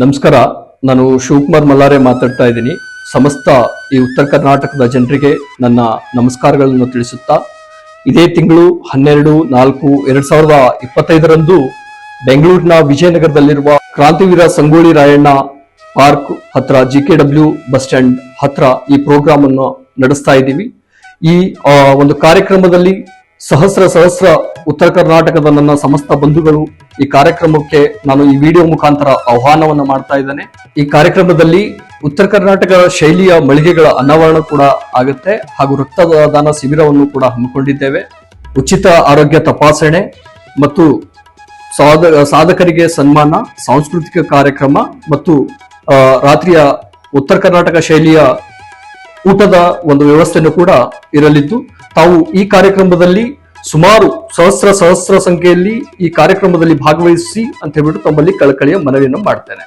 ನಮಸ್ಕಾರ. ನಾನು ಶಿವಕುಮಾರ್ ಮಲ್ಲಾರೆ ಮಾತಾಡ್ತಾ ಇದ್ದೀನಿ. ಸಮಸ್ತ ಈ ಉತ್ತರ ಕರ್ನಾಟಕದ ಜನರಿಗೆ ನನ್ನ ನಮಸ್ಕಾರಗಳನ್ನು ತಿಳಿಸುತ್ತಾ, ಇದೇ ತಿಂಗಳು ಹನ್ನೆರಡು, ನಾಲ್ಕು, ಎರಡ್ ಸಾವಿರದ ಇಪ್ಪತ್ತೈದರಂದು ಬೆಂಗಳೂರಿನ ವಿಜಯನಗರದಲ್ಲಿರುವ ಕ್ರಾಂತಿವೀರ ಸಂಗೋಳಿ ರಾಯಣ್ಣ ಪಾರ್ಕ್ ಹತ್ರ G K W bus stand ಹತ್ರ ಈ ಪ್ರೋಗ್ರಾಮ್ ಅನ್ನು ನಡೆಸ್ತಾ ಇದ್ದೀವಿ. ಈ ಒಂದು ಕಾರ್ಯಕ್ರಮದಲ್ಲಿ ಸಹಸ್ರ ಸಹಸ್ರ ಉತ್ತರ ಕರ್ನಾಟಕದ ನನ್ನ ಸಮಸ್ತ ಬಂಧುಗಳು ಈ ಕಾರ್ಯಕ್ರಮಕ್ಕೆ ನಾನು ಈ ವಿಡಿಯೋ ಮುಖಾಂತರ ಆಹ್ವಾನವನ್ನ ಮಾಡ್ತಾ ಇದ್ದೇನೆ. ಈ ಕಾರ್ಯಕ್ರಮದಲ್ಲಿ ಉತ್ತರ ಕರ್ನಾಟಕ ಶೈಲಿಯ ಮಳಿಗೆಗಳ ಅನಾವರಣ ಕೂಡ ಆಗುತ್ತೆ ಹಾಗೂ ರಕ್ತದಾನ ಶಿಬಿರವನ್ನು ಕೂಡ ಹಮ್ಮಿಕೊಂಡಿದ್ದೇವೆ. ಉಚಿತ ಆರೋಗ್ಯ ತಪಾಸಣೆ ಮತ್ತು ಸಾಧ, ಸಾಧಕರಿಗೆ ಸನ್ಮಾನ, ಸಾಂಸ್ಕೃತಿಕ ಕಾರ್ಯಕ್ರಮ ಮತ್ತು ರಾತ್ರಿಯ ಉತ್ತರ ಕರ್ನಾಟಕ ಶೈಲಿಯ ಊಟದ ಒಂದು ವ್ಯವಸ್ಥೆಯನ್ನು ಕೂಡ ಇರಲಿದ್ದು. ತಾವು ಈ ಕಾರ್ಯಕ್ರಮದಲ್ಲಿ ಸುಮಾರು ಸಹಸ್ರ ಸಹಸ್ರ ಸಂಖ್ಯೆಯಲ್ಲಿ ಈ ಕಾರ್ಯಕ್ರಮದಲ್ಲಿ ಭಾಗವಹಿಸಿ ಅಂತ ಹೇಳ್ಬಿಟ್ಟು ತಮ್ಮಲ್ಲಿ ಕಳಕಳಿಯ ಮನವಿಯನ್ನು ಮಾಡ್ತೇನೆ.